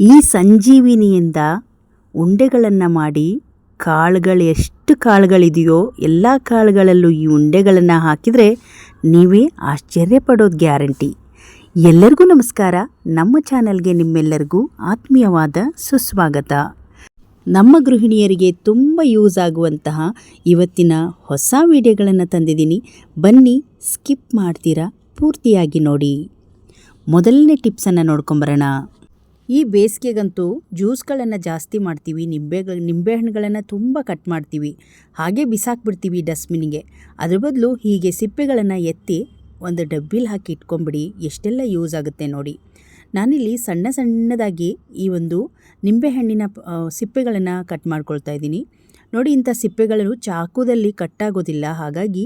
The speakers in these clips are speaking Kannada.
ಈ ಸಂಜೀವಿನಿಯಿಂದ ಉಂಡೆಗಳನ್ನು ಮಾಡಿ ಕಾಳುಗಳು ಎಷ್ಟು ಕಾಳುಗಳಿದೆಯೋ ಎಲ್ಲ ಕಾಳುಗಳಲ್ಲೂ ಈ ಉಂಡೆಗಳನ್ನು ಹಾಕಿದರೆ ನೀವೇ ಆಶ್ಚರ್ಯ ಪಡೋದು ಗ್ಯಾರಂಟಿ. ಎಲ್ಲರಿಗೂ ನಮಸ್ಕಾರ. ನಮ್ಮ ಚಾನಲ್ಗೆ ನಿಮ್ಮೆಲ್ಲರಿಗೂ ಆತ್ಮೀಯವಾದ ಸುಸ್ವಾಗತ. ನಮ್ಮ ಗೃಹಿಣಿಯರಿಗೆ ತುಂಬ ಯೂಸ್ ಆಗುವಂತಹ ಇವತ್ತಿನ ಹೊಸ ವಿಡಿಯೋಗಳನ್ನು ತಂದಿದ್ದೀನಿ. ಬನ್ನಿ, ಸ್ಕಿಪ್ ಮಾಡ್ತೀರಾ, ಪೂರ್ತಿಯಾಗಿ ನೋಡಿ. ಮೊದಲನೇ ಟಿಪ್ಸನ್ನು ನೋಡ್ಕೊಂಬರೋಣ. ಈ ಬೇಸಿಗೆಗಂತೂ ಜ್ಯೂಸ್ಗಳನ್ನು ಜಾಸ್ತಿ ಮಾಡ್ತೀವಿ, ನಿಂಬೆ, ನಿಂಬೆಹಣ್ಣುಗಳನ್ನು ತುಂಬ ಕಟ್ ಮಾಡ್ತೀವಿ. ಹಾಗೆ ಬಿಸಾಕ್ಬಿಡ್ತೀವಿ ಡಸ್ಟ್ಬಿನ್ಗೆ ಅದ್ರ ಬದಲು ಹೀಗೆ ಸಿಪ್ಪೆಗಳನ್ನು ಎತ್ತಿ ಒಂದು ಡಬ್ಬಿಲಿ ಹಾಕಿ ಇಟ್ಕೊಂಬಿಡಿ, ಎಷ್ಟೆಲ್ಲ ಯೂಸ್ ಆಗುತ್ತೆ ನೋಡಿ. ನಾನಿಲ್ಲಿ ಸಣ್ಣ ಸಣ್ಣದಾಗಿ ಈ ಒಂದು ನಿಂಬೆಹಣ್ಣಿನ ಸಿಪ್ಪೆಗಳನ್ನು ಕಟ್ ಮಾಡ್ಕೊಳ್ತಾ ಇದ್ದೀನಿ. ನೋಡಿ ಇಂಥ ಸಿಪ್ಪೆಗಳು ಚಾಕುದಲ್ಲಿ ಕಟ್ಟಾಗೋದಿಲ್ಲ ಹಾಗಾಗಿ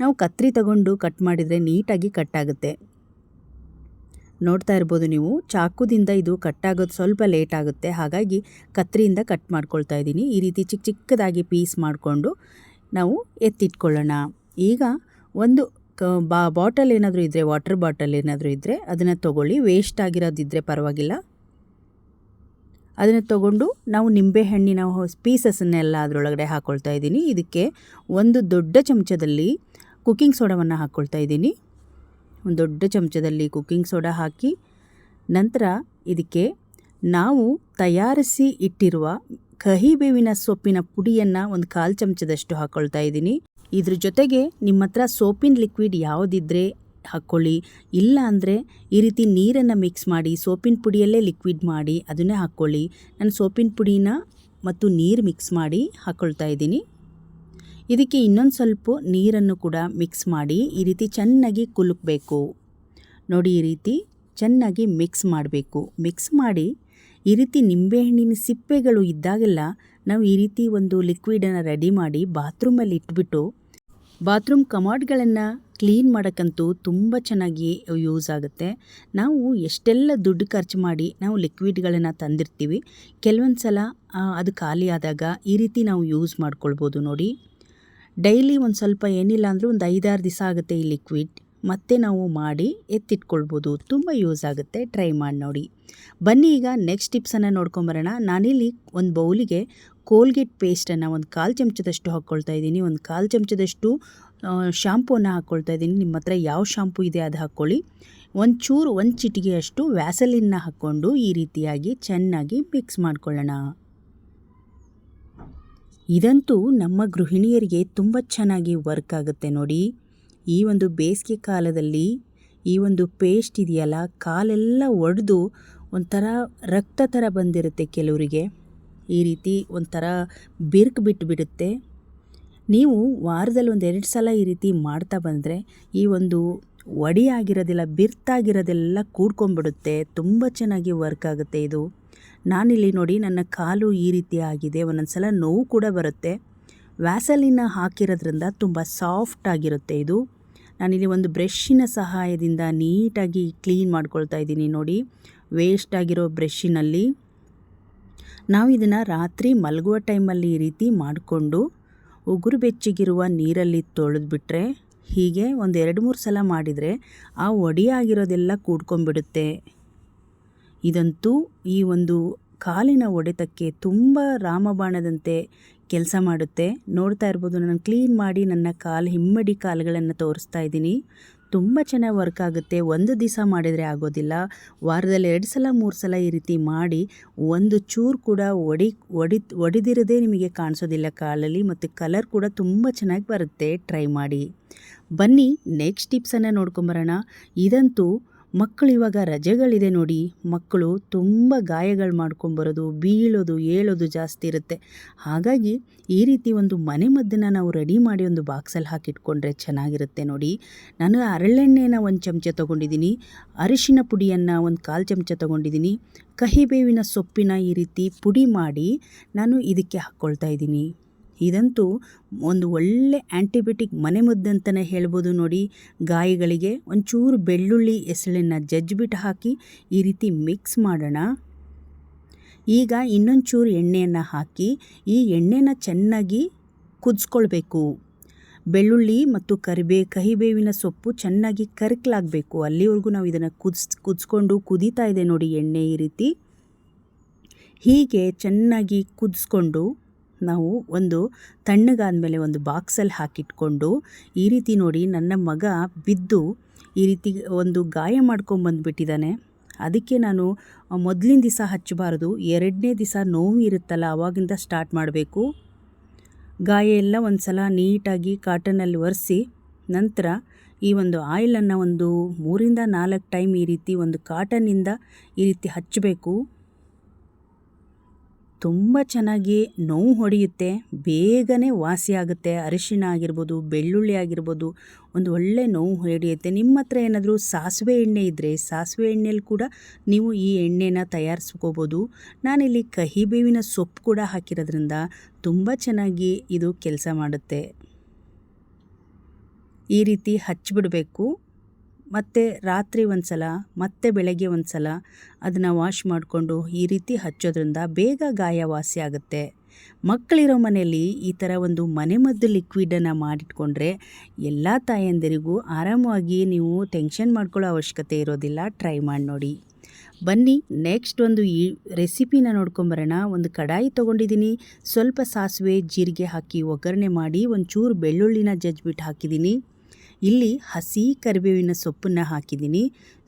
ನಾವು ಕತ್ರಿ ತಗೊಂಡು ಕಟ್ ಮಾಡಿದರೆ ನೀಟಾಗಿ ಕಟ್ಟಾಗುತ್ತೆ ನೋಡ್ತಾ ಇರ್ಬೋದು ನೀವು. ಚಾಕುದಿಂದ ಇದು ಕಟ್ ಆಗೋದು ಸ್ವಲ್ಪ ಲೇಟ್ ಆಗುತ್ತೆ. ಹಾಗಾಗಿ ಕತ್ರಿಯಿಂದ ಕಟ್ ಮಾಡ್ಕೊಳ್ತಾ ಇದ್ದೀನಿ. ಈ ರೀತಿ ಚಿಕ್ಕ ಚಿಕ್ಕದಾಗಿ ಪೀಸ್ ಮಾಡಿಕೊಂಡು ನಾವು ಎತ್ತಿಟ್ಕೊಳ್ಳೋಣ. ಈಗ ಒಂದು ಕ, ಬಾ ಬಾಟಲ್ ಏನಾದರೂ ಇದ್ದರೆ ವಾಟರ್ ಬಾಟಲ್ ಏನಾದರೂ ಇದ್ದರೆ ಅದನ್ನು ತೊಗೊಳ್ಳಿ. ವೇಸ್ಟ್ ಆಗಿರೋದಿದ್ದರೆ ಪರವಾಗಿಲ್ಲ. ಅದನ್ನು ತೊಗೊಂಡು ನಾವು ನಿಂಬೆಹಣ್ಣಿನ ಪೀಸಸ್ಸನ್ನೆಲ್ಲ ಅದರೊಳಗಡೆ ಹಾಕ್ಕೊಳ್ತಾ ಇದ್ದೀನಿ. ಇದಕ್ಕೆ ಒಂದು ದೊಡ್ಡ ಚಮಚದಲ್ಲಿ ಕುಕ್ಕಿಂಗ್ ಸೋಡವನ್ನು ಹಾಕ್ಕೊಳ್ತಾ ಇದ್ದೀನಿ. ಒಂದು ದೊಡ್ಡ ಚಮಚದಲ್ಲಿ ಕುಕ್ಕಿಂಗ್ ಸೋಡಾ ಹಾಕಿ ನಂತರ ಇದಕ್ಕೆ ನಾವು ತಯಾರಿಸಿ ಇಟ್ಟಿರುವ ಕಹಿಬೇವಿನ ಸೊಪ್ಪಿನ ಪುಡಿಯನ್ನು ಒಂದು ಕಾಲು ಚಮಚದಷ್ಟು ಹಾಕ್ಕೊಳ್ತಾ ಇದ್ದೀನಿ. ಇದ್ರ ಜೊತೆಗೆ ನಿಮ್ಮ ಹತ್ರ ಸೋಪಿನ ಲಿಕ್ವಿಡ್ ಯಾವುದಿದ್ರೆ ಹಾಕ್ಕೊಳ್ಳಿ ಇಲ್ಲ ಅಂದರೆ ಈ ರೀತಿ ನೀರನ್ನು ಮಿಕ್ಸ್ ಮಾಡಿ ಸೋಪಿನ ಪುಡಿಯಲ್ಲೇ ಲಿಕ್ವಿಡ್ ಮಾಡಿ ಅದನ್ನೇ ಹಾಕ್ಕೊಳ್ಳಿ ನಾನು ಸೋಪಿನ ಪುಡಿನ ಮತ್ತು ನೀರು ಮಿಕ್ಸ್ ಮಾಡಿ ಹಾಕ್ಕೊಳ್ತಾ ಇದ್ದೀನಿ. ಇದಕ್ಕೆ ಇನ್ನೊಂದು ಸ್ವಲ್ಪ ನೀರನ್ನು ಕೂಡ ಮಿಕ್ಸ್ ಮಾಡಿ ಈ ರೀತಿ ಚೆನ್ನಾಗಿ ಕುಲುಕಬೇಕು. ನೋಡಿ ಈ ರೀತಿ ಚೆನ್ನಾಗಿ ಮಿಕ್ಸ್ ಮಾಡಬೇಕು. ಮಿಕ್ಸ್ ಮಾಡಿ ಈ ರೀತಿ ನಿಂಬೆಹಣ್ಣಿನ ಸಿಪ್ಪೆಗಳು ಇದ್ದಾಗೆಲ್ಲ ನಾವು ಈ ರೀತಿ ಒಂದು ಲಿಕ್ವಿಡನ್ನು ರೆಡಿ ಮಾಡಿ ಬಾತ್ರೂಮಲ್ಲಿ ಇಟ್ಬಿಟ್ಟು ಬಾತ್ರೂಮ್ ಕಮಾಡ್ಗಳನ್ನು ಕ್ಲೀನ್ ಮಾಡೋಕ್ಕಂತೂ ತುಂಬ ಚೆನ್ನಾಗಿ ಯೂಸ್ ಆಗುತ್ತೆ. ನಾವು ಎಷ್ಟೆಲ್ಲ ದುಡ್ಡು ಖರ್ಚು ಮಾಡಿ ನಾವು ಲಿಕ್ವಿಡ್ಗಳನ್ನು ತಂದಿರ್ತೀವಿ ಕೆಲವೊಂದು ಸಲ ಅದು ಖಾಲಿ ಆದಾಗ ಈ ರೀತಿ ನಾವು ಯೂಸ್ ಮಾಡ್ಕೊಳ್ಬೋದು ನೋಡಿ. ಡೈಲಿ ಒಂದು ಸ್ವಲ್ಪ ಏನಿಲ್ಲ ಅಂದರೂ ಒಂದು ಐದಾರು ದಿವಸ ಆಗುತ್ತೆ ಈ ಲಿಕ್ವಿಡ್ ಮತ್ತೆ ನಾವು ಮಾಡಿ ಎತ್ತಿಟ್ಕೊಳ್ಬೋದು. ತುಂಬ ಯೂಸ್ ಆಗುತ್ತೆ. ಟ್ರೈ ಮಾಡಿ ನೋಡಿ. ಬನ್ನಿ ಈಗ ನೆಕ್ಸ್ಟ್ ಟಿಪ್ಸನ್ನು ನೋಡ್ಕೊಂಬರೋಣ ನಾನಿಲ್ಲಿ ಒಂದು ಬೌಲಿಗೆ ಕೋಲ್ಗೇಟ್ ಪೇಸ್ಟನ್ನು ಒಂದು ಕಾಲು ಚಮಚದಷ್ಟು ಹಾಕ್ಕೊಳ್ತಾ ಇದ್ದೀನಿ. ಒಂದು ಕಾಲು ಚಮಚದಷ್ಟು ಶಾಂಪೂನ ಹಾಕ್ಕೊಳ್ತಾ ಇದ್ದೀನಿ. ನಿಮ್ಮ ಹತ್ರ ಯಾವ ಶಾಂಪೂ ಇದೆ ಅದು ಹಾಕ್ಕೊಳ್ಳಿ ಒಂದು ಚೂರು ಒಂದು ಚಿಟಿಗೆಯಷ್ಟು ವ್ಯಾಸಲಿನ್ನ ಹಾಕ್ಕೊಂಡು ಈ ರೀತಿಯಾಗಿ ಚೆನ್ನಾಗಿ ಮಿಕ್ಸ್ ಮಾಡ್ಕೊಳ್ಳೋಣ. ಇದಂತೂ ನಮ್ಮ ಗೃಹಿಣಿಯರಿಗೆ ತುಂಬ ಚೆನ್ನಾಗಿ ವರ್ಕ್ ಆಗುತ್ತೆ ನೋಡಿ. ಈ ಒಂದು ಬೇಸಿಗೆ ಕಾಲದಲ್ಲಿ ಈ ಒಂದು ಪೇಸ್ಟ್ ಇದೆಯಲ್ಲ, ಕಾಲೆಲ್ಲ ಒಡೆದು ಒಂಥರ ರಕ್ತ ಥರ ಬಂದಿರುತ್ತೆ ಕೆಲವರಿಗೆ. ಈ ರೀತಿ ಒಂಥರ ಬಿರುಕು ಬಿಟ್ಟುಬಿಡುತ್ತೆ ನೀವು ವಾರದಲ್ಲಿ ಒಂದು ಎರಡು ಸಲ ಈ ರೀತಿ ಮಾಡ್ತಾ ಬಂದರೆ ಈ ಒಂದು ಒಡಿ ಆಗಿರೋದೆಲ್ಲ, ಬಿರ್ತಾಗಿರೋದೆಲ್ಲ ಕೂಡ್ಕೊಂಡ್ಬಿಡುತ್ತೆ. ತುಂಬ ಚೆನ್ನಾಗಿ ವರ್ಕ್ ಆಗುತ್ತೆ ಇದು. ನಾನಿಲ್ಲಿ ನೋಡಿ ನನ್ನ ಕಾಲು ಈ ರೀತಿ ಆಗಿದೆ ಒಂದೊಂದು ಸಲ ನೋವು ಕೂಡ ಬರುತ್ತೆ. ವ್ಯಾಸಲಿನ ಹಾಕಿರೋದ್ರಿಂದ ತುಂಬ ಸಾಫ್ಟ್ ಆಗಿರುತ್ತೆ ಇದು. ನಾನಿಲ್ಲಿ ಒಂದು ಬ್ರಷ್ಷಿನ ಸಹಾಯದಿಂದ ನೀಟಾಗಿ ಕ್ಲೀನ್ ಮಾಡ್ಕೊಳ್ತಾ ಇದ್ದೀನಿ ನೋಡಿ, ವೇಸ್ಟ್ ಆಗಿರೋ ಬ್ರಷ್ಷಿನಲ್ಲಿ ನಾವು ಇದನ್ನು ರಾತ್ರಿ ಮಲಗುವ ಟೈಮಲ್ಲಿ ಈ ರೀತಿ ಮಾಡಿಕೊಂಡು ಉಗುರು ಬೆಚ್ಚಿಗಿರುವ ನೀರಲ್ಲಿ ತೊಳೆದ್ಬಿಟ್ರೆ ಹೀಗೆ ಒಂದು ಎರಡು ಮೂರು ಸಲ ಮಾಡಿದರೆ ಆ ಒಡಿಯಾಗಿರೋದೆಲ್ಲ ಕೂಡ್ಕೊಂಡ್ಬಿಡುತ್ತೆ. ಇದಂತೂ ಈ ಒಂದು ಕಾಲಿನ ಒಡೆತಕ್ಕೆ ತುಂಬ ರಾಮಬಾಣದಂತೆ ಕೆಲಸ ಮಾಡುತ್ತೆ. ನೋಡ್ತಾ ಇರ್ಬೋದು ನಾನು ಕ್ಲೀನ್ ಮಾಡಿ ನನ್ನ ಕಾಲು ಹಿಮ್ಮಡಿ ಕಾಲುಗಳನ್ನು ತೋರಿಸ್ತಾ ಇದ್ದೀನಿ. ತುಂಬ ಚೆನ್ನಾಗಿ ವರ್ಕ್ ಆಗುತ್ತೆ. ಒಂದು ದಿವಸ ಮಾಡಿದರೆ ಆಗೋದಿಲ್ಲ. ವಾರದಲ್ಲಿ ಎರಡು ಸಲ, ಮೂರು ಸಲ ಈ ರೀತಿ ಮಾಡಿ ಒಂದು ಚೂರು ಕೂಡ ಒಡಿ ಒಡಿ, ಒಡಿದಿರದೇ ನಿಮಗೆ ಕಾಣಿಸೋದಿಲ್ಲ ಕಾಲಲ್ಲಿ ಮತ್ತು ಕಲರ್ ಕೂಡ ತುಂಬ ಚೆನ್ನಾಗಿ ಬರುತ್ತೆ. ಟ್ರೈ ಮಾಡಿ. ಬನ್ನಿ ನೆಕ್ಸ್ಟ್ ಟಿಪ್ಸನ್ನು ನೋಡ್ಕೊಂಬರೋಣ. ಇದಂತೂ ಮಕ್ಕಳು ಇವಾಗ ರಜೆಗಳಿದೆ ನೋಡಿ, ಮಕ್ಕಳು ತುಂಬ ಗಾಯಗಳು ಮಾಡ್ಕೊಂಬರೋದು ಬೀಳೋದು, ಏಳೋದು ಜಾಸ್ತಿ ಇರುತ್ತೆ. ಹಾಗಾಗಿ ಈ ರೀತಿ ಒಂದು ಮನೆ ಮದ್ದನ್ನು ನಾವು ರೆಡಿ ಮಾಡಿ ಒಂದು ಬಾಕ್ಸಲ್ಲಿ ಹಾಕಿಟ್ಕೊಂಡ್ರೆ ಚೆನ್ನಾಗಿರುತ್ತೆ ನೋಡಿ. ನಾನು ಅರಳೆಣ್ಣೆನ ಒಂದು ಚಮಚ ತೊಗೊಂಡಿದ್ದೀನಿ, ಅರಿಶಿನ ಪುಡಿಯನ್ನು ಒಂದು ಕಾಲು ಚಮಚ ತೊಗೊಂಡಿದ್ದೀನಿ, ಕಹಿಬೇವಿನ ಸೊಪ್ಪಿನ ಈ ರೀತಿ ಪುಡಿ ಮಾಡಿ ನಾನು ಇದಕ್ಕೆ ಹಾಕ್ಕೊಳ್ತಾ ಇದ್ದೀನಿ. ಇದಂತೂ ಒಂದು ಒಳ್ಳೆ ಆ್ಯಂಟಿಬಯೋಟಿಕ್ ಮನೆಮದ್ದಂತಲೇ ಹೇಳ್ಬೋದು ನೋಡಿ. ಗಾಯಗಳಿಗೆ ಒಂಚೂರು ಬೆಳ್ಳುಳ್ಳಿ ಎಸಳನ್ನು ಜಜ್ಜಿಬಿಟ್ಟು ಹಾಕಿ ಈ ರೀತಿ ಮಿಕ್ಸ್ ಮಾಡೋಣ. ಈಗ ಇನ್ನೊಂದು ಚೂರು ಎಣ್ಣೆಯನ್ನು ಹಾಕಿ ಈ ಎಣ್ಣೆನ ಚೆನ್ನಾಗಿ ಕುದಿಸ್ಕೊಳ್ಬೇಕು. ಬೆಳ್ಳುಳ್ಳಿ ಮತ್ತು ಕರಿಬೇ ಕಹಿಬೇವಿನ ಸೊಪ್ಪು ಚೆನ್ನಾಗಿ ಕರ್ಕಲಾಗಬೇಕು. ಅಲ್ಲಿವರೆಗೂ ನಾವು ಇದನ್ನು ಕುದಿಸ್, ಕುದಿಸ್ಕೊಂಡು ಕುದೀತಾ ಇದೆ ನೋಡಿ ಎಣ್ಣೆ ಈ ರೀತಿ. ಹೀಗೆ ಚೆನ್ನಾಗಿ ಕುದಿಸ್ಕೊಂಡು ನಾವು ಒಂದು ತಣ್ಣಗಾದಮೇಲೆ ಒಂದು ಬಾಕ್ಸಲ್ಲಿ ಹಾಕಿಟ್ಕೊಂಡು ಈ ರೀತಿ ನೋಡಿ ನನ್ನ ಮಗ ಬಿದ್ದು ಈ ರೀತಿ ಒಂದು ಗಾಯ ಮಾಡ್ಕೊಂಬಂದುಬಿಟ್ಟಿದ್ದಾನೆ ಅದಕ್ಕೆ ನಾನು ಮೊದಲಿನ ದಿವಸ ಹಚ್ಚಬಾರ್ದು, ಎರಡನೇ ದಿವಸ ನೋವು ಇರುತ್ತಲ್ಲ ಆವಾಗಿಂದ ಸ್ಟಾರ್ಟ್ ಮಾಡಬೇಕು. ಗಾಯ ಎಲ್ಲ ಒಂದು ಸಲ ನೀಟಾಗಿ ಕಾಟನಲ್ಲಿ ಒರೆಸಿ, ನಂತರ ಈ ಒಂದು ಆಯಿಲನ್ನು ಒಂದು ಮೂರಿಂದ ನಾಲ್ಕು ಟೈಮ್ ಈ ರೀತಿ ಒಂದು ಕಾಟನ್ನಿಂದ ಈ ರೀತಿ ಹಚ್ಚಬೇಕು. ತುಂಬ ಚೆನ್ನಾಗಿ ನೋವು ಹೊಡೆಯುತ್ತೆ, ಬೇಗನೆ ವಾಸಿ ಆಗುತ್ತೆ. ಅರಿಶಿಣ ಆಗಿರ್ಬೋದು, ಬೆಳ್ಳುಳ್ಳಿ ಆಗಿರ್ಬೋದು, ಒಂದು ಒಳ್ಳೆ ನೋವು ಹೊಡೆಯುತ್ತೆ. ನಿಮ್ಮ ಹತ್ರ ಏನಾದರೂ ಸಾಸಿವೆ ಎಣ್ಣೆ ಇದ್ದರೆ ಸಾಸಿವೆ ಎಣ್ಣೆಯಲ್ಲಿ ಕೂಡ ನೀವು ಈ ಎಣ್ಣೆನ ತಯಾರಿಸ್ಕೋಬೋದು. ನಾನಿಲ್ಲಿ ಕಹಿ ಬೇವಿನ ಸೊಪ್ಪು ಕೂಡ ಹಾಕಿರೋದ್ರಿಂದ ತುಂಬ ಚೆನ್ನಾಗಿ ಇದು ಕೆಲಸ ಮಾಡುತ್ತೆ. ಈ ರೀತಿ ಹಚ್ಚಿಬಿಡಬೇಕು ಮತ್ತು ರಾತ್ರಿ ಒಂದು ಸಲ ಮತ್ತು ಬೆಳಗ್ಗೆ ಒಂದು ಸಲ ಅದನ್ನು ವಾಶ್ ಮಾಡಿಕೊಂಡು ಈ ರೀತಿ ಹಚ್ಚೋದ್ರಿಂದ ಬೇಗ ಗಾಯ ವಾಸಿ ಆಗುತ್ತೆ. ಮಕ್ಕಳಿರೋ ಮನೆಯಲ್ಲಿ ಈ ಥರ ಒಂದು ಮನೆಮದ್ದು ಲಿಕ್ವಿಡನ್ನು ಮಾಡಿಟ್ಕೊಂಡ್ರೆ ಎಲ್ಲ ತಾಯಂದಿರಿಗೂ ಆರಾಮವಾಗಿ ನೀವು ಟೆನ್ಷನ್ ಮಾಡ್ಕೊಳ್ಳೋ ಅವಶ್ಯಕತೆ ಇರೋದಿಲ್ಲ. ಟ್ರೈ ಮಾಡಿ ನೋಡಿ. ಬನ್ನಿ ನೆಕ್ಸ್ಟ್ ಒಂದು ಈ ರೆಸಿಪಿನ ನೋಡ್ಕೊಂಬರೋಣ ಒಂದು ಕಡಾಯಿ ತೊಗೊಂಡಿದ್ದೀನಿ. ಸ್ವಲ್ಪ ಸಾಸಿವೆ, ಜೀರಿಗೆ ಹಾಕಿ ಒಗ್ಗರಣೆ ಮಾಡಿ ಒಂಚೂರು ಬೆಳ್ಳುಳ್ಳಿನ ಜಜ್ಬಿಟ್ಟು ಹಾಕಿದ್ದೀನಿ. ಇಲ್ಲಿ ಹಸಿ ಕರಿಬೇವಿನ ಸೊಪ್ಪನ್ನು ಹಾಕಿದ್ದೀನಿ.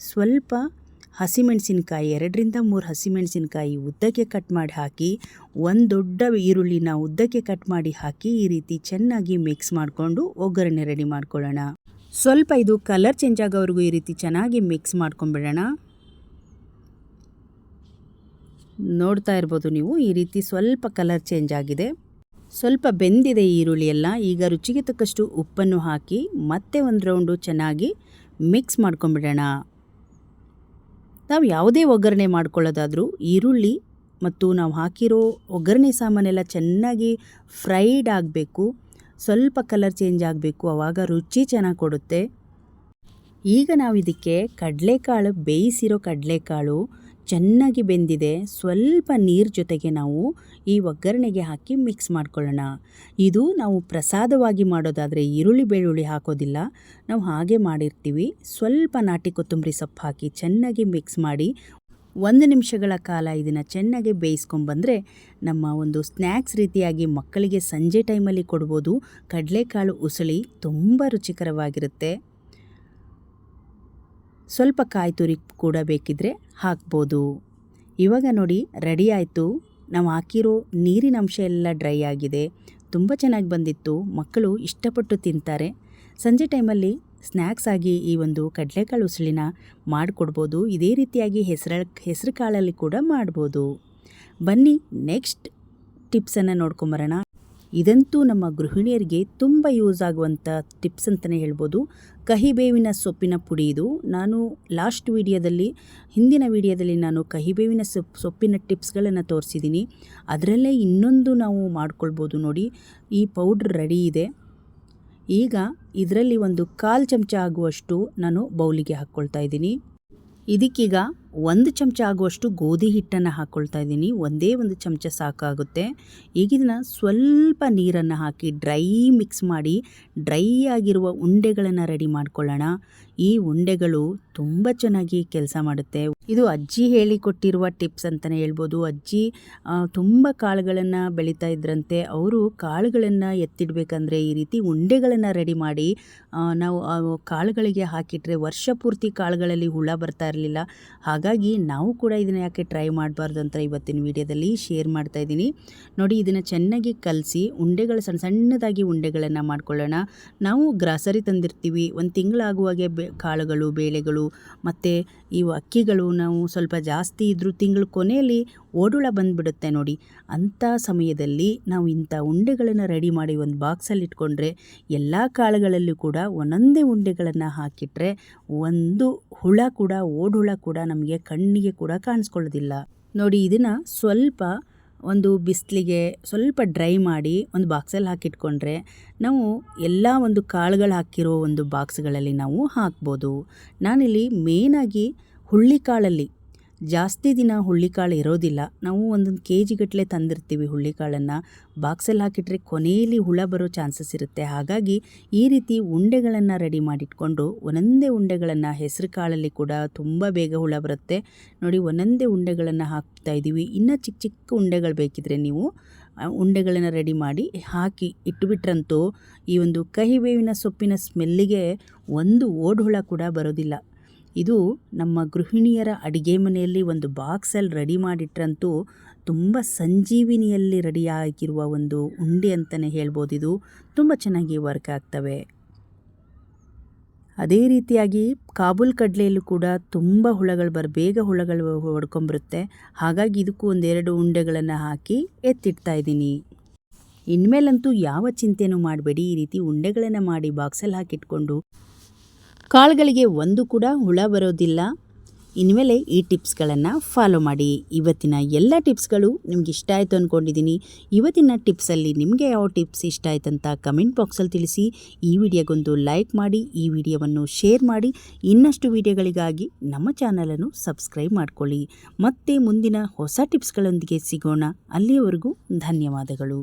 ಸ್ವಲ್ಪ ಹಸಿಮೆಣಸಿನ್ಕಾಯಿ, ಎರಡರಿಂದ ಮೂರು ಹಸಿಮೆಣಸಿನ್ಕಾಯಿ ಉದ್ದಕ್ಕೆ ಕಟ್ ಮಾಡಿ ಹಾಕಿ, ಒಂದು ದೊಡ್ಡ ಈರುಳ್ಳಿನ ಉದ್ದಕ್ಕೆ ಕಟ್ ಮಾಡಿ ಹಾಕಿ ಈ ರೀತಿ ಚೆನ್ನಾಗಿ ಮಿಕ್ಸ್ ಮಾಡಿಕೊಂಡು ಒಗ್ಗರಣೆ ರೆಡಿ ಮಾಡ್ಕೊಳ್ಳೋಣ. ಸ್ವಲ್ಪ ಇದು ಕಲರ್ ಚೇಂಜ್ ಆಗೋವರೆಗೂ ಈ ರೀತಿ ಚೆನ್ನಾಗಿ ಮಿಕ್ಸ್ ಮಾಡ್ಕೊಂಬಿಡೋಣ ನೋಡ್ತಾ ಇರ್ಬೋದು ನೀವು, ಈ ರೀತಿ ಸ್ವಲ್ಪ ಕಲರ್ ಚೇಂಜ್ ಆಗಿದೆ. ಸ್ವಲ್ಪ ಬೆಂದಿದೆ ಈರುಳ್ಳಿ ಎಲ್ಲ ಈಗ ರುಚಿಗೆ ತಕ್ಕಷ್ಟು ಉಪ್ಪನ್ನು ಹಾಕಿ ಮತ್ತೆ ಒಂದು ರೌಂಡು ಚೆನ್ನಾಗಿ ಮಿಕ್ಸ್ ಮಾಡ್ಕೊಂಬಿಡೋಣ ನಾವು ಯಾವುದೇ ಒಗ್ಗರಣೆ ಮಾಡ್ಕೊಳ್ಳೋದಾದರೂ ಈರುಳ್ಳಿ ಮತ್ತು ನಾವು ಹಾಕಿರೋ ಒಗ್ಗರಣೆ ಸಾಮಾನೆಲ್ಲ ಚೆನ್ನಾಗಿ ಫ್ರೈಡ್ ಆಗಬೇಕು. ಸ್ವಲ್ಪ ಕಲರ್ ಚೇಂಜ್ ಆಗಬೇಕು. ಆವಾಗ ರುಚಿ ಚೆನ್ನಾಗಿ ಕೊಡುತ್ತೆ. ಈಗ ನಾವು ಇದಕ್ಕೆ ಕಡಲೆಕಾಳು ಬೇಯಿಸಿರೋ ಕಡಲೆಕಾಳು ಚೆನ್ನಾಗಿ ಬೆಂದಿದೆ. ಸ್ವಲ್ಪ ನೀರು ಜೊತೆಗೆ ನಾವು ಈ ಒಗ್ಗರಣೆಗೆ ಹಾಕಿ ಮಿಕ್ಸ್ ಮಾಡ್ಕೊಳ್ಳೋಣ. ಇದು ನಾವು ಪ್ರಸಾದವಾಗಿ ಮಾಡೋದಾದರೆ ಈರುಳ್ಳಿ ಬೆಳ್ಳುಳ್ಳಿ ಹಾಕೋದಿಲ್ಲ. ನಾವು ಹಾಗೆ ಮಾಡಿರ್ತೀವಿ. ಸ್ವಲ್ಪ ನಾಟಿ ಕೊತ್ತಂಬರಿ ಸೊಪ್ಪು ಹಾಕಿ ಚೆನ್ನಾಗಿ ಮಿಕ್ಸ್ ಮಾಡಿ ಒಂದು ನಿಮಿಷಗಳ ಕಾಲ ಇದನ್ನು ಚೆನ್ನಾಗಿ ಬೇಯಿಸ್ಕೊಂಬಂದರೆ ನಮ್ಮ ಒಂದು ಸ್ನ್ಯಾಕ್ಸ್ ರೀತಿಯಾಗಿ ಮಕ್ಕಳಿಗೆ ಸಂಜೆ ಟೈಮಲ್ಲಿ ಕೊಡ್ಬೋದು. ಕಡಲೆಕಾಳು ಉಸಳಿ ತುಂಬ ರುಚಿಕರವಾಗಿರುತ್ತೆ. ಸ್ವಲ್ಪ ಕಾಯಿ ತುರಿ ಕೂಡ ಬೇಕಿದ್ದರೆ ಹಾಕ್ಬೋದು. ಇವಾಗ ನೋಡಿ ರೆಡಿ ಆಯಿತು. ನಾವು ಹಾಕಿರೋ ನೀರಿನ ಅಂಶ ಎಲ್ಲ ಡ್ರೈ ಆಗಿದೆ. ತುಂಬ ಚೆನ್ನಾಗಿ ಬಂದಿತ್ತು. ಮಕ್ಕಳು ಇಷ್ಟಪಟ್ಟು ತಿಂತಾರೆ. ಸಂಜೆ ಟೈಮಲ್ಲಿ ಸ್ನ್ಯಾಕ್ಸ್ ಆಗಿ ಈ ಒಂದು ಕಡಲೆಕಾಳು ಉಸುಳಿನ ಮಾಡಿಕೊಡ್ಬೋದು. ಇದೇ ರೀತಿಯಾಗಿ ಹೆಸರ ಹೆಸರು ಕಾಳಲ್ಲಿ ಕೂಡ ಮಾಡ್ಬೋದು. ಬನ್ನಿ ನೆಕ್ಸ್ಟ್ ಟಿಪ್ಸನ್ನು ನೋಡ್ಕೊಂಬರೋಣ. ಇದಂತೂ ನಮ್ಮ ಗೃಹಿಣಿಯರಿಗೆ ತುಂಬ ಯೂಸ್ ಆಗುವಂಥ ಟಿಪ್ಸ್ ಅಂತಲೇ ಹೇಳ್ಬೋದು. ಕಹಿಬೇವಿನ ಸೊಪ್ಪಿನ ಪುಡಿ ಇದು. ನಾನು ಲಾಸ್ಟ್ ವಿಡಿಯೋದಲ್ಲಿ, ಹಿಂದಿನ ವಿಡಿಯೋದಲ್ಲಿ ನಾನು ಕಹಿಬೇವಿನ ಸೊಪ್, ಸೊಪ್ಪಿನ ಟಿಪ್ಸ್ಗಳನ್ನು ತೋರಿಸಿದ್ದೀನಿ. ಅದರಲ್ಲೇ ಇನ್ನೊಂದು ನಾವು ಮಾಡ್ಕೊಳ್ಬೋದು ನೋಡಿ. ಈ ಪೌಡ್ರ್ ರೆಡಿ ಇದೆ. ಈಗ ಇದರಲ್ಲಿ ಒಂದು ಕಾಲು ಚಮಚ ಆಗುವಷ್ಟು ನಾನು ಬೌಲಿಗೆ ಹಾಕ್ಕೊಳ್ತಾ ಇದ್ದೀನಿ. ಇದಕ್ಕೀಗ ಒಂದು ಚಮಚ ಆಗುವಷ್ಟು ಗೋಧಿ ಹಿಟ್ಟನ್ನು ಹಾಕ್ಕೊಳ್ತಾ ಇದ್ದೀನಿ. ಒಂದೇ ಒಂದು ಚಮಚ ಸಾಕಾಗುತ್ತೆ. ಈಗ ಇದನ್ನು ಸ್ವಲ್ಪ ನೀರನ್ನು ಹಾಕಿ ಡ್ರೈ ಮಿಕ್ಸ್ ಮಾಡಿ ಡ್ರೈ ಆಗಿರುವ ಉಂಡೆಗಳನ್ನು ರೆಡಿ ಮಾಡ್ಕೊಳ್ಳೋಣ. ಈ ಉಂಡೆಗಳು ತುಂಬ ಚೆನ್ನಾಗಿ ಕೆಲಸ ಮಾಡುತ್ತೆ. ಇದು ಅಜ್ಜಿ ಹೇಳಿಕೊಟ್ಟಿರುವ ಟಿಪ್ಸ್ ಅಂತಲೇ ಹೇಳ್ಬೋದು. ಅಜ್ಜಿ ತುಂಬ ಕಾಳುಗಳನ್ನು ಬೆಳೀತಾ ಇದ್ರಂತೆ. ಅವರು ಕಾಳುಗಳನ್ನು ಎತ್ತಿಡಬೇಕಂದ್ರೆ ಈ ರೀತಿ ಉಂಡೆಗಳನ್ನು ರೆಡಿ ಮಾಡಿ ನಾವು ಕಾಳುಗಳಿಗೆ ಹಾಕಿಟ್ರೆ ವರ್ಷ ಪೂರ್ತಿ ಕಾಳುಗಳಲ್ಲಿ ಹುಳ ಬರ್ತಾ ಇರಲಿಲ್ಲ. ಹಾಗಾಗಿ ನಾವು ಕೂಡ ಇದನ್ನು ಯಾಕೆ ಟ್ರೈ ಮಾಡಬಾರ್ದು ಅಂತ ಇವತ್ತಿನ ವಿಡಿಯೋದಲ್ಲಿ ಶೇರ್ ಮಾಡ್ತಾ ಇದ್ದೀನಿ. ನೋಡಿ, ಇದನ್ನು ಚೆನ್ನಾಗಿ ಕಲಸಿ ಉಂಡೆಗಳು, ಸಣ್ಣ ಸಣ್ಣದಾಗಿ ಉಂಡೆಗಳನ್ನು ಮಾಡ್ಕೊಳ್ಳೋಣ. ನಾವು ಗ್ರಾಸರಿ ತಂದಿರ್ತೀವಿ. ಒಂದು ತಿಂಗಳಾಗುವಾಗೆ ಬೆ ಕಾಳುಗಳು, ಬೇಳೆಗಳು ಮತ್ತು ಇವು ಅಕ್ಕಿಗಳು ನಾವು ಸ್ವಲ್ಪ ಜಾಸ್ತಿ ಇದ್ದರೂ ತಿಂಗಳ ಕೊನೆಯಲ್ಲಿ ಓಡುಳ ಬಂದುಬಿಡುತ್ತೆ ನೋಡಿ. ಅಂಥ ಸಮಯದಲ್ಲಿ ನಾವು ಇಂಥ ಉಂಡೆಗಳನ್ನು ರೆಡಿ ಮಾಡಿ ಒಂದು ಬಾಕ್ಸಲ್ಲಿ ಇಟ್ಕೊಂಡ್ರೆ ಎಲ್ಲ ಕಾಳುಗಳಲ್ಲೂ ಕೂಡ ಒಂದೊಂದೇ ಉಂಡೆಗಳನ್ನು ಹಾಕಿಟ್ರೆ ಒಂದು ಹುಳ ಕೂಡ, ಓಡುಳ ಕೂಡ ನಮಗೆ ಕಣ್ಣಿಗೆ ಕೂಡ ಕಾಣಿಸ್ಕೊಳ್ಳೋದಿಲ್ಲ. ನೋಡಿ, ಇದನ್ನು ಸ್ವಲ್ಪ ಒಂದು ಬಿಸಿಲಿಗೆ ಸ್ವಲ್ಪ ಡ್ರೈ ಮಾಡಿ ಒಂದು ಬಾಕ್ಸಲ್ಲಿ ಹಾಕಿಟ್ಕೊಂಡ್ರೆ ನಾವು ಎಲ್ಲ ಒಂದು ಕಾಳುಗಳು ಹಾಕಿರೋ ಒಂದು ಬಾಕ್ಸ್ಗಳಲ್ಲಿ ನಾವು ಹಾಕ್ಬೋದು. ನಾನಿಲ್ಲಿ ಮೇನಾಗಿ ಹುಳ್ಳಿಕಾಳಲ್ಲಿ ಜಾಸ್ತಿ ದಿನ ಹುಳ್ಳಿಕಾಳು ಇರೋದಿಲ್ಲ. ನಾವು ಒಂದೊಂದು ಕೆ ಜಿಗಟ್ಟಲೆ ತಂದಿರ್ತೀವಿ ಹುಳ್ಳಿಕಾಳನ್ನು. ಬಾಕ್ಸಲ್ಲಿ ಹಾಕಿಟ್ರೆ ಕೊನೆಯಲ್ಲಿ ಹುಳ ಬರೋ ಚಾನ್ಸಸ್ ಇರುತ್ತೆ. ಹಾಗಾಗಿ ಈ ರೀತಿ ಉಂಡೆಗಳನ್ನು ರೆಡಿ ಮಾಡಿಟ್ಕೊಂಡು ಒಂದೊಂದೇ ಉಂಡೆಗಳನ್ನು ಹೆಸರು ಕಾಳಲ್ಲಿ ಕೂಡ ತುಂಬ ಬೇಗ ಹುಳ ಬರುತ್ತೆ. ನೋಡಿ ಒಂದೊಂದೇ ಉಂಡೆಗಳನ್ನು ಹಾಕ್ತಾ ಇದ್ದೀವಿ ಇನ್ನೂ ಚಿಕ್ಕ ಚಿಕ್ಕ ಉಂಡೆಗಳು ಬೇಕಿದ್ರೆ ನೀವು ಉಂಡೆಗಳನ್ನು ರೆಡಿ ಮಾಡಿ ಹಾಕಿ ಇಟ್ಟುಬಿಟ್ರಂತೂ ಈ ಒಂದು ಕಹಿ ಬೇವಿನ ಸೊಪ್ಪಿನ ಸ್ಮೆಲ್ಲಿಗೆ ಒಂದು ಓಡ್ಹುಳ ಕೂಡ ಬರೋದಿಲ್ಲ. ಇದು ನಮ್ಮ ಗೃಹಿಣಿಯರ ಅಡುಗೆ ಮನೆಯಲ್ಲಿ ಒಂದು ಬಾಕ್ಸಲ್ಲಿ ರೆಡಿ ಮಾಡಿಟ್ರಂತೂ ತುಂಬ ಸಂಜೀವಿನಿಯಲ್ಲಿ ರೆಡಿಯಾಗಿರುವ ಒಂದು ಉಂಡೆ ಅಂತಲೇ ಹೇಳ್ಬೋದು ಇದು. ತುಂಬ ಚೆನ್ನಾಗಿ ವರ್ಕ್ ಆಗ್ತವೆ. ಅದೇ ರೀತಿಯಾಗಿ ಕಾಬೂಲ್ ಕಡಲೆಯಲ್ಲೂ ಕೂಡ ತುಂಬ ಹುಳಗಳು ಬರ, ಬೇಗ ಹುಳಗಳು ಹೊಡ್ಕೊಂಬರುತ್ತೆ. ಹಾಗಾಗಿ ಇದಕ್ಕೂ ಒಂದೆರಡು ಉಂಡೆಗಳನ್ನು ಹಾಕಿ ಎತ್ತಿಡ್ತಾ ಇದ್ದೀನಿ. ಇನ್ಮೇಲಂತೂ ಯಾವ ಚಿಂತೆನೂ ಮಾಡಬೇಡಿ. ಈ ರೀತಿ ಉಂಡೆಗಳನ್ನು ಮಾಡಿ ಬಾಕ್ಸಲ್ಲಿ ಹಾಕಿಟ್ಕೊಂಡು ಕಾಳುಗಳಿಗೆ ಒಂದು ಕೂಡ ಹುಳ ಬರೋದಿಲ್ಲ. ಇನ್ಮೇಲೆ ಈ ಟಿಪ್ಸ್ಗಳನ್ನು ಫಾಲೋ ಮಾಡಿ. ಇವತ್ತಿನ ಎಲ್ಲ ಟಿಪ್ಸ್ಗಳು ನಿಮ್ಗೆ ಇಷ್ಟ ಆಯಿತು ಅಂದ್ಕೊಂಡಿದ್ದೀನಿ ಇವತ್ತಿನ ಟಿಪ್ಸಲ್ಲಿ ನಿಮಗೆ ಯಾವ ಟಿಪ್ಸ್ ಇಷ್ಟ ಆಯ್ತಂತ ಕಮೆಂಟ್ ಬಾಕ್ಸಲ್ಲಿ ತಿಳಿಸಿ. ಈ ವಿಡಿಯೋಗೊಂದು ಲೈಕ್ ಮಾಡಿ, ಈ ವಿಡಿಯೋವನ್ನು ಶೇರ್ ಮಾಡಿ. ಇನ್ನಷ್ಟು ವಿಡಿಯೋಗಳಿಗಾಗಿ ನಮ್ಮ ಚಾನಲನ್ನು ಸಬ್ಸ್ಕ್ರೈಬ್ ಮಾಡಿಕೊಳ್ಳಿ. ಮತ್ತೆ ಮುಂದಿನ ಹೊಸ ಟಿಪ್ಸ್ಗಳೊಂದಿಗೆ ಸಿಗೋಣ. ಅಲ್ಲಿಯವರೆಗೂ ಧನ್ಯವಾದಗಳು.